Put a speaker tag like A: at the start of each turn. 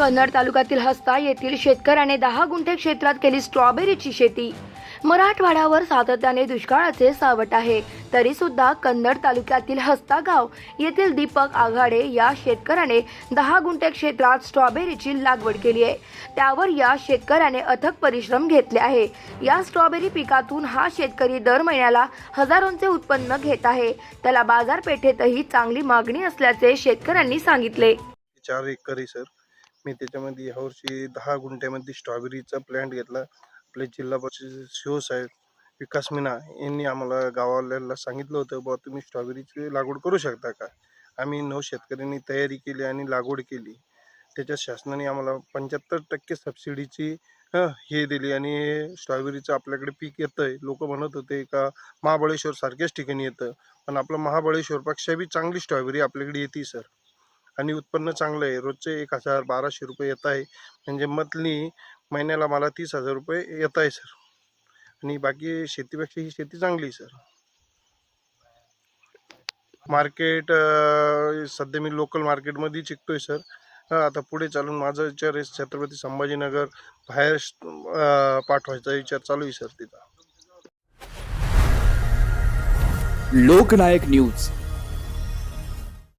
A: कन्नड तालुक्यातील हस्ता येथील शेतकऱ्याने दहा गुंठे क्षेत्रात केली स्ट्रॉबेरीची शेती. मराठवाड्यावर सातत्याने दुष्काळाचे सावट आहे. तरी सुद्धा कन्नड तालुक्यातील हस्ता गाव येथील दीपक आघाडे या शेतकऱ्याने दहा गुंठे क्षेत्रात स्ट्रॉबेरीची लागवड केली आहे. त्यावर या शेतकऱ्याने अथक परिश्रम घेतले आहे. या स्ट्रॉबेरी पिकातून हा शेतकरी दर महिन्याला हजारोंचे उत्पन्न घेत आहे. त्याला बाजारपेठेतही चांगली मागणी असल्याचे शेतकऱ्यांनी सांगितले.
B: चार एकरी सर. मी त्याच्यामध्ये यावर्षी दहा गुंठ्यामध्ये स्ट्रॉबेरीचा प्लॅन्ट घेतला. आपले जिल्हा परिषद शिव साहेब विकास मीना यांनी आम्हाला गावाला सांगितलं होतं बुवा तुम्ही स्ट्रॉबेरीची लागवड करू शकता का? आम्ही नऊ शेतकऱ्यांनी तयारी केली आणि लागवड केली. त्याच्यात शासनाने आम्हाला पंच्याहत्तर टक्के सबसिडीची हं, हे दिली आणि स्ट्रॉबेरीचं आपल्याकडे पीक येतं आहे लोक म्हणत होते का महाबळेश्वर सारख्याच ठिकाणी येतं. पण आपलं महाबळेश्वरपेक्षा बी चांगली स्ट्रॉबेरी आपल्याकडे येते सर. आणि उत्पन्न चांगलं आहे. रोजचे एक हजार बाराशे रुपये येत आहे. म्हणजे मंथली महिन्याला मला तीस हजार रुपये येत आहे सर. आणि बाकी शेतीपेक्षा ही शेती चांगली आहे सर. मार्केट सध्या मी लोकल मार्केटमध्ये शिकतोय सर. आता पुढे चालून माझा विचार आहे छत्रपती संभाजीनगर बाहेर पाठवायचा विचार चालू आहे सर तिथं.
C: लोकनायक न्यूज.